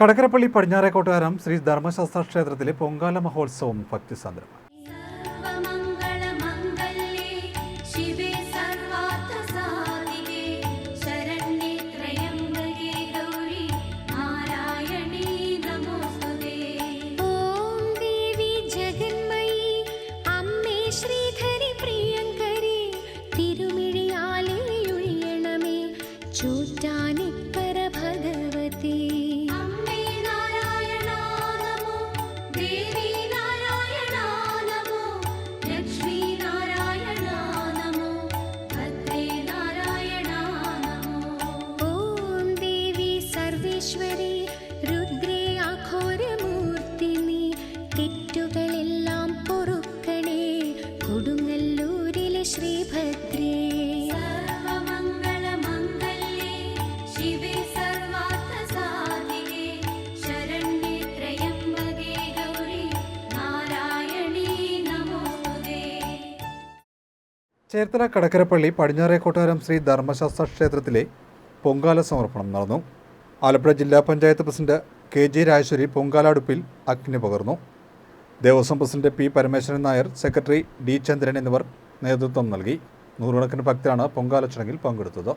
കടക്കരപ്പള്ളി പടിഞ്ഞാറേക്കോട്ടുകാരം ശ്രീ ധർമ്മശാസ്ത്ര ക്ഷേത്രത്തിലെ പൊങ്കാല മഹോത്സവം ഭക്തിസാന്ദ്രമാണ്. സർവമംഗളമംഗല്യേ രുദ്രേ ആഘോരമൂർത്തി നീ തെറ്റുകളെല്ലാം ചേർത്തല കടക്കരപ്പള്ളി പടിഞ്ഞാറേ കൊട്ടാരം ശ്രീ ധർമ്മശാസ്ത്ര ക്ഷേത്രത്തിലെ പൊങ്കാല സമർപ്പണം നടന്നു. ആലപ്പുഴ ജില്ലാ panchayat president K J Pongala അടുപ്പിൽ അഗ്നി പകർന്നു. Devaswom president P Parameswaran Nair secretary D Chandran എന്നിവർ നേതൃത്വം നൽകി. നൂറുകണക്കിന് ഭക്തരാണ് പൊങ്കാല ചടങ്ങിൽ പങ്കെടുത്തത്.